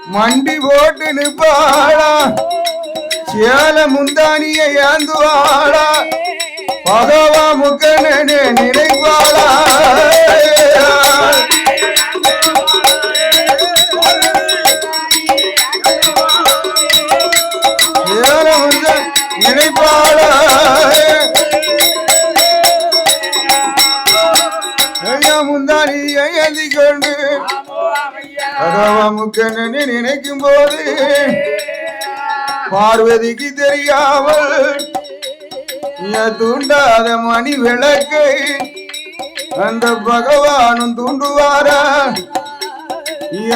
மண்டி போட்டு நிப்பாளா சேல முந்தானிய ஏந்துவாளா பகவா முக்கனே நினைப்பாளா சேல முந்த நினைப்பாளா ஐயா முந்தானியை ஏந்தி கொண்டு பகவா முக்கனே நினைக்கும் போது பார்வதிக்கு தெரியாமல் தூண்டாத மணி விளக்கை அந்த பகவானும் தூண்டுவாரா?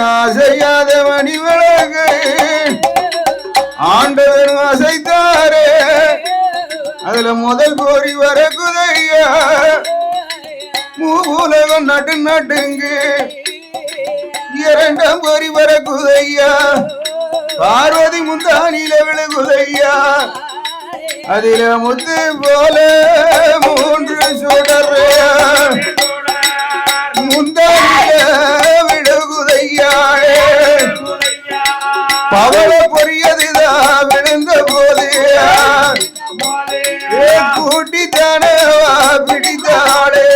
அசையாத மணி விளக்கை ஆண்டவரும் அசைத்தாரே. அதுல முதல் கோரி வர குதையா மூலகம் நட்டு நட்டுங்கு. இரண்டாம் கோரி வர குதையா பார்வதி முந்தானில விழுகுதையா? அதில முத்து போல மூன்று சுடர் முந்தானில விழுகுதையா பவள பொரியதுதான் விழுந்த போது கூட்டித்தானவா கூட்டித்தானே வா பிடித்தாளே?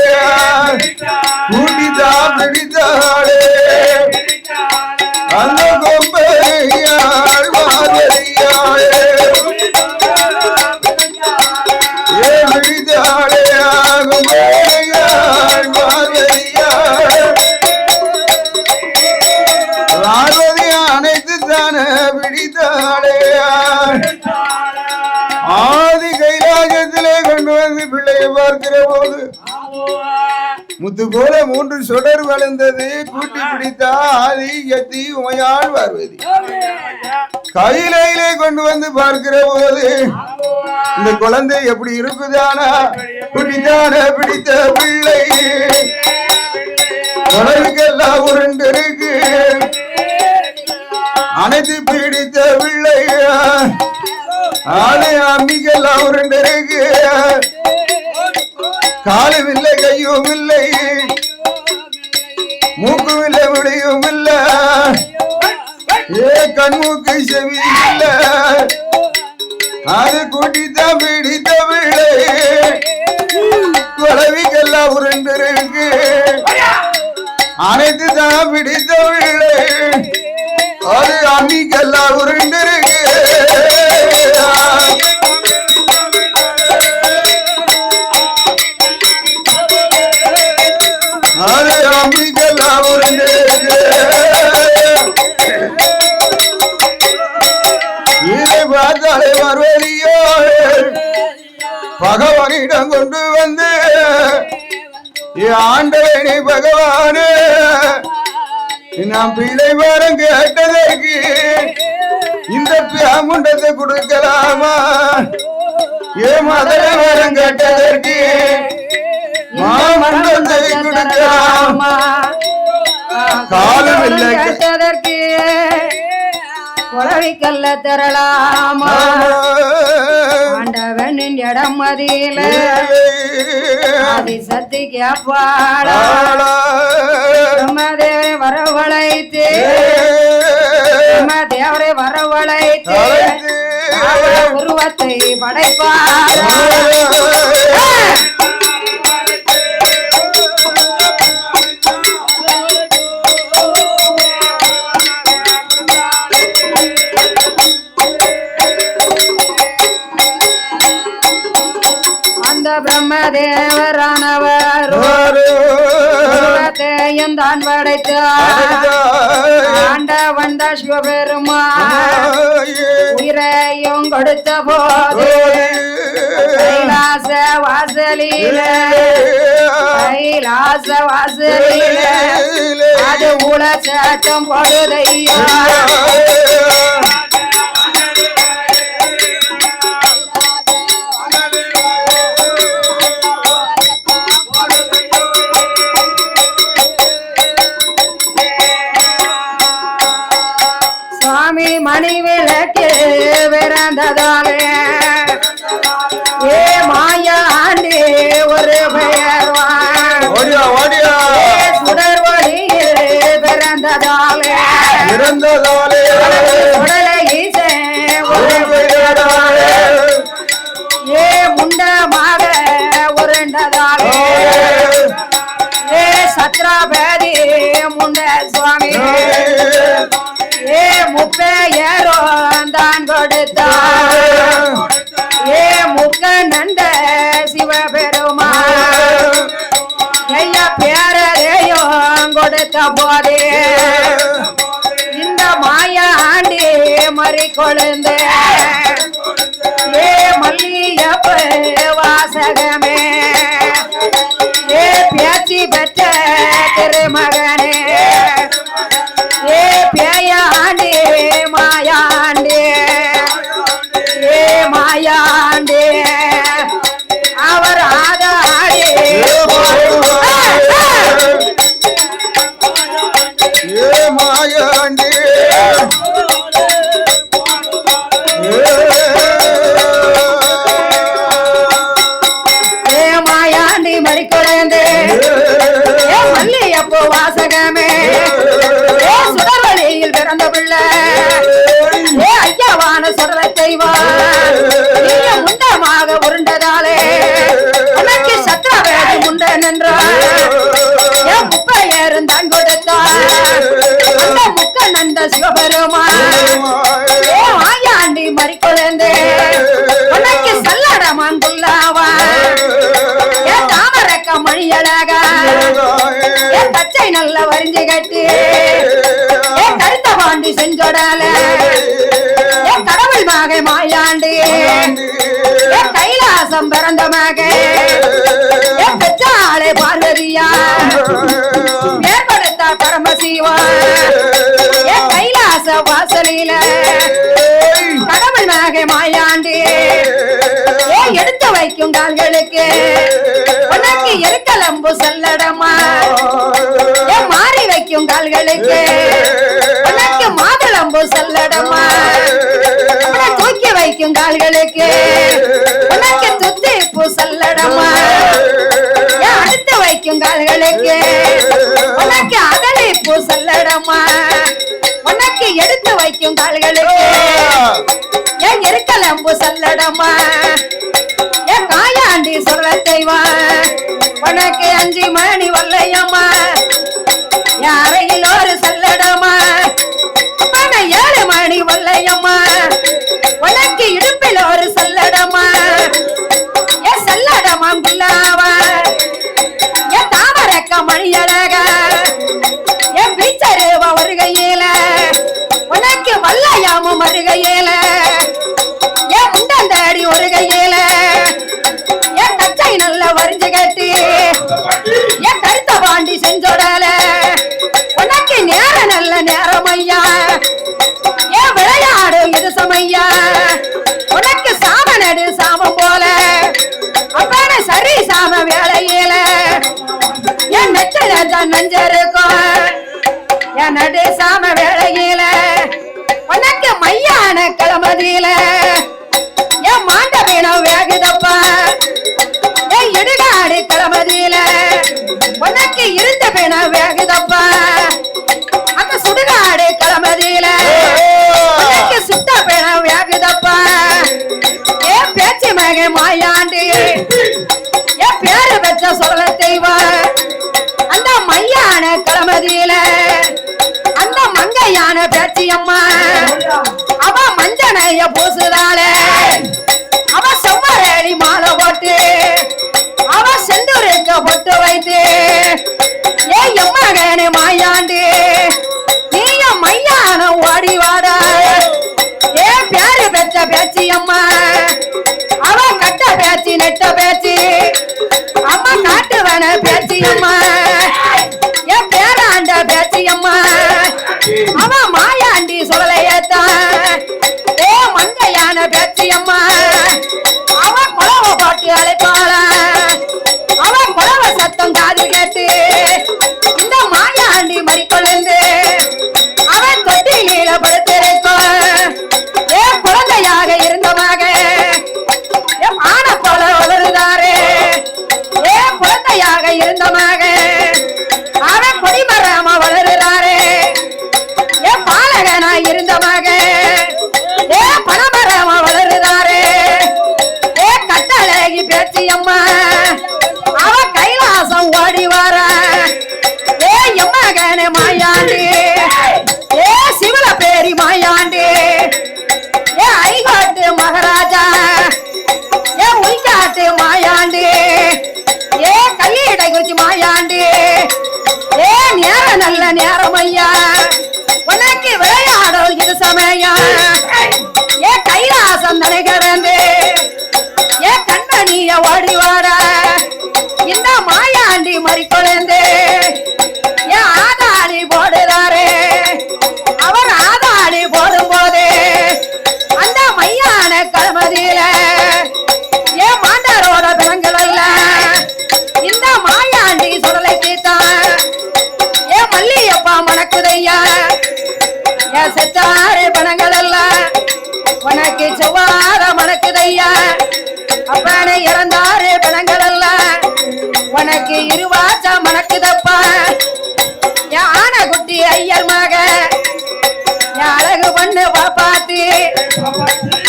கூட்டித்தா பிடித்தாளே கொம்பையாள் மாதிரியாளே ஏ பிடித்தாளே கொம்பையாள் மாதிரியாள் பார்வதி அனைத்து தானே பிடித்தாளே ஆதி கைலாசத்திலே கொண்டு வந்து பிள்ளையை பார்க்கிற போது முத்து போல மூன்று சுடர் வளர்ந்தது கூட்டி பிடித்தா ஆதி எத்தி உமையாள் பார்வதி கையிலே கொண்டு வந்து பார்க்கிற போது இந்த குழந்தை எப்படி இருக்குதானா? குட்டித்தான பிடித்த பிள்ளை. குழந்தைக்கெல்லாம் உருண்டு இருக்கு. அனைத்து பிடித்த பிள்ளை. ஆளை அம்மிக்கெல்லாம் உருண்டு இருக்கு. காலும் இல்லை கையும் இல்லை மூக்கும் முடியும் இல்ல ஏ கண்மூக்கு செவி இல்ல அது குடித்த பிடித்த பிள்ளை குழவிக்கெல்லாம் உருண்டு இருக்கு. அனைத்து தான் பிடித்த பிள்ளை அது அம்மிக்கெல்லாம் உருண்டு பகவானிடம் கொண்டு வந்து ஆண்டவனே பகவானே. நான் பிள்ளை வரம் கேட்டதற்கு இந்த பியாமுண்டத்தை கொடுக்கலாமா? ஏ மதுர வரம் கேட்டதற்கு மாமண்டத்தை கொடுக்கலாமா? காலம் இல்லை குழவிக்கல்ல தரலாமா ஆண்டவனின் இடம் மதியில ஆதி சக்தி கேப்பாடா பிரம்மதேவரை வரவழைத்து. பிரம்மதேவரை வரவழைத்து. உருவத்தை படைப்பாரா. பிரம்மதேவரானவர் உருவத்தையும் தான் படைத்தார் ஆண்டவன் தான் சிவபெருமான் உயிரையும் கொடுத்த போது கைலாச வாசலில. கைலாச வாசலில. அது உல சாட்டம் போடுதையா. பிறந்ததாலே. ஏ முண்டமாக உருண்டதாலே. ஏ சத்ராபதி முண்ட சுவாமி ஏ முப்பையரோ தான் கொடுத்தார். ஏ முக்க நந்த சிவபெருமா ஐயா பேரையும் கொடுத்த போதே. மறி கொழுந்து. ஏ மல்லியப்ப வாசகமே. ஏ பேச்சி பெற்ற திருமகனே. ஏ பேயாண்டி மாயாண்டி ஏ மாயாண்டி அவர் ஆதாடி ஏ மாயாண்டி மல்லியப்போ வாசகமே? ஏ சுடர்வழியில் பிறந்த பிள்ளை. ஏ ஐயாவான சொல்ற தெய்வம் நீங்க முண்டமாக உருண்டதாலே உனக்கு சத்திரவேதி முண்டன் என்றார். ஏன் முப்பையரும் தான் கொடுத்தார். அந்த முக்க நந்த சிவபெருமா ஏ மாயாண்டி மறிக்குழந்து உனக்கு சல்லடமான் புல்லாவா ஏன் தாமரக்க மணியழகா ஏன் பச்சை நல்ல வரிஞ்சு கட்டி. ஏன் கருத்த பாண்டி செஞ்சொடல. ஏன் கடவுள் மாகை மாயாண்டி. ஏன் கைலாசம் பிறந்த மகை. ஏன் பெற்றாளே பார்வதியா. ஏற்படுத்த பரமசிவா. ஏன் கைலாச வாசலில. கடவுள் மாகை மாயாண்டி. ஏன் எடுத்து வைக்கும் கால்களுக்கு. உனக்கு எருக்கலம்பு செல்லடமா. வைக்கும் உனக்கு மாதுளம்பு செல்லடமா. தூக்கி வைக்கும் கால்களுக்கு. உனக்கு துத்தி பூ செல்லடமா. ஏன் அடுத்து வைக்கும் கால்களுக்கு. உனக்கு அதளி பூ செல்லடமா. உனக்கு எடுத்து வைக்கும் கால்களுக்கு. ஏன் இருக்கலம்பு செல்லடமா. ஏன் தாண்டி சொல்ல தெய்வம் உனக்கு அஞ்சு மணி வல்லையம்மா. யாரையில் ஒரு செல்லடமா ஏழு மணி வல்லையம்மா. உனக்கு இடுப்பில் ஒரு செல்லடமா ஏன் செல்லடமா பிள்ளாவா. ஏன் தாமரக்க மணியழகா வரிஞ்சு கட்டி என் கருத்த பாண்டி செஞ்சோடல. உனக்கு நேரம் நல்ல நேரம் ஐயா. ஏன் விளையாடு இது சமையா. உனக்கு சாம நடு சாமம் போல. அப்பான சரி சாம வேலையில. என் நெச்சான் தான் நஞ்சருக்கும் என் நடு சாம வேலையில. உனக்கு மையான கிளம்பதியில என் மாண்ட வேணும் வேகுதப்பா. இடுகாடு உனக்கு இருந்த வீணம் வேகுதப்பா. அந்த சுடுகாடு கிளமதியில உனக்கு சுத்த வீணம் வேகுதப்பா. ஏன் பேச்சு மக மாயாண்டி. என் பேரு பெற்ற சொல்ல தெய்வம் அந்த மையான கிளமதியில அந்த மங்கையான பேச்சியம்மா. அவ மஞ்சனைய பூசுதாள. அவ செவ்வரடி மாலை போட்டு. அவ செந்த பட்டு வைத்து ஏ எம்மகனே மாயாண்டி நீய மையான ஓடி வாடா. ஏ பேரு பெற்ற பேச்சியம்மா அவ கட்ட பேச்சு நெட்ட பேச்சு அம்மா காட்டுவன பேச்சியம்மா ஏ பேராண்ட பேச்சியம்மா அவ மாயாண்டி சொல்லலையத்தான் ஏ மங்கையான பேச்சியம்மா அவ குழவ பாட்டு அழைப்பான் காது கேட்டு இந்த மாயாண்டி மறிக்கொழுந்து அவ தொட்டில மகனே மாயாண்டி. ஏ சிவல பேரி மாயாண்டி. ஏ ஐகாட்டு மகாராஜா. ஏ உள்காட்டு மாயாண்டி. ஏ கல்லிடை குறிச்சி மாயாண்டி. ஏ நேரம் நல்ல நேரம் ஐயா உனக்கு விளையாடும் இது சமயம் ஏ கைலாசம் நினைக்கிறேன் ஏ கண்மணிய ஓடி வாடா இந்த மாயாண்டி மறிக்கொழுந்து ஏ உனக்கு செவ்வாத மணக்குதையா? அப்பனை இறந்தாரு பணங்கள் அல்ல உனக்கு இருவாச்சா மணக்குதப்பா. யான குட்டி ஐயர் மக. அழகு பண்ணு பாப்பாத்தி.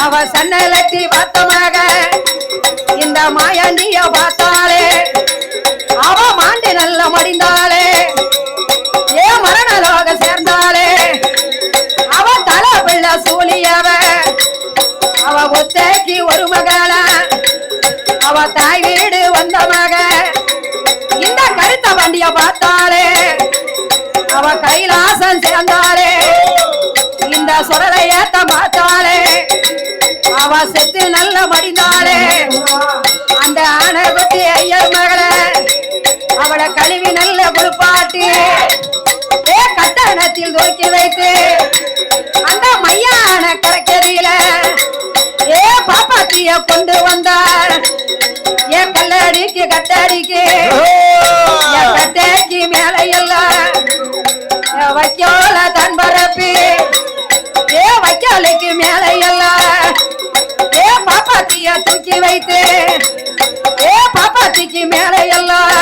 அவ சன்னலத்தி பார்த்தமாக இந்த மாயாண்டிய பார்த்தாளே அவ மாண்டி நல்ல மடிந்தாளே. ஏ மரண லோக சேர்ந்தாளே. அவ தலை பிள்ளை சூழியவ அவ ஒத்தைக்கு ஒரு மகளா. அவ தாய் வீடு வந்த மக. இந்த கருத்த வண்டிய பார்த்தாளே அவ கைலாசம் சேர்ந்தாளே இந்த சுரலை ஏத்த பார்த்தாளே அவ செத்து நல்ல மடிந்தாளே அந்த ஆணை கொட்டி ஐயர் மகள அவளை கழுவி நல்ல குளிப்பாட்டி ஏ கட்டணத்தில் துவக்கி வைத்து அந்த மையான கரைக்கரியில பாப்பாத்திய கொண்டு வந்தார். ஏ கல்லடிக்கு கட்டடிக்கு ஏ மேல எல்லாம் வைக்கோல தன் பரப்பி ஏ வைக்காலுக்கு மேல எல்லாம் ஏ பாப்பாத்திய தூக்கி வைத்து ஏ பாப்பாத்திக்கு மேல எல்லாம்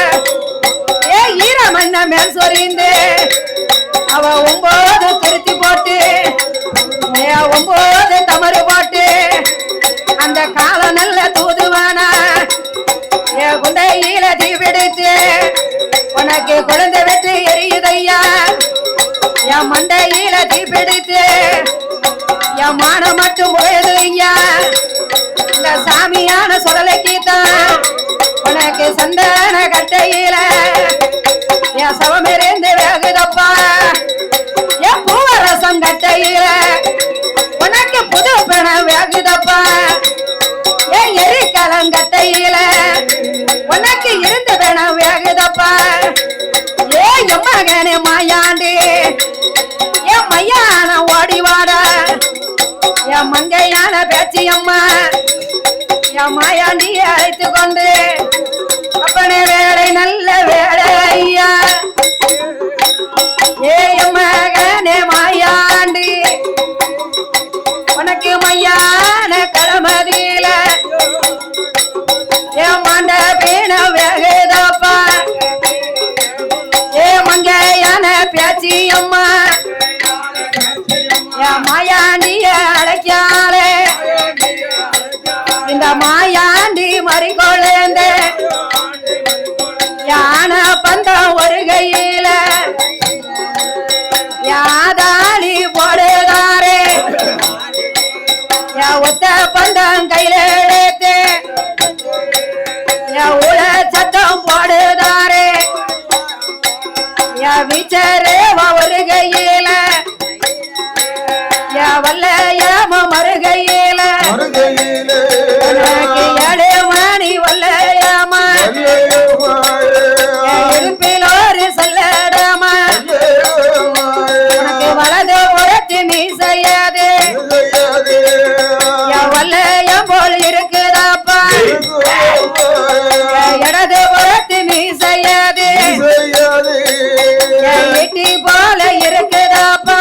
ஏ ஈர மண்ண மேல் சொரிந்து அவ ஒன்பது திருத்தி போட்டு ஏ ஒன்பது தமறு போட்டு அந்த கால நல்ல தூதுவானா ஏ குண்டையில தீ பிடித்து உனக்கு குழந்தை வெற்றி எரியுதையா? என் மண்டையில தீ பிடித்து என் மானம் மட்டும் போயது இந்த சாமியான சுடலைக்கு தான் உனக்கு சந்தன கட்டையில என் சவமிருந்து வேகுதப்பா என் பூவரசம் கட்டையில உனக்கு புது பணம் வேகுதப்பா எரி எரிக்கலம் கட்டையில உனக்கு இருந்து வேணாம் வேகுதப்பா ஏ எம்மகனே மாயாண்டி. என் மையான ஓடி வாடா என் மங்கையான பேச்சி அம்மா என் மாயாண்டியை அழைத்து கொண்டு அப்பனே வேலை நல்ல வேலை ஐயா. ஏ எம்மகனே மாயாண்டி. பேச்சி அம்மா. என் மாயாண்டிய அழைக்காளே இந்த மாயாண்டி மறிகொழுந்த யான பந்த ஒரு கையில யாதாளி போடுதாரே யா ஒத்த பந்தம் கையிலே விசரேவ வருகையில. வல்லையாம மருகையில மருகையில மணி வல்லையாம. இருப்ப வெட்டி போல இருக்குதாப்பா.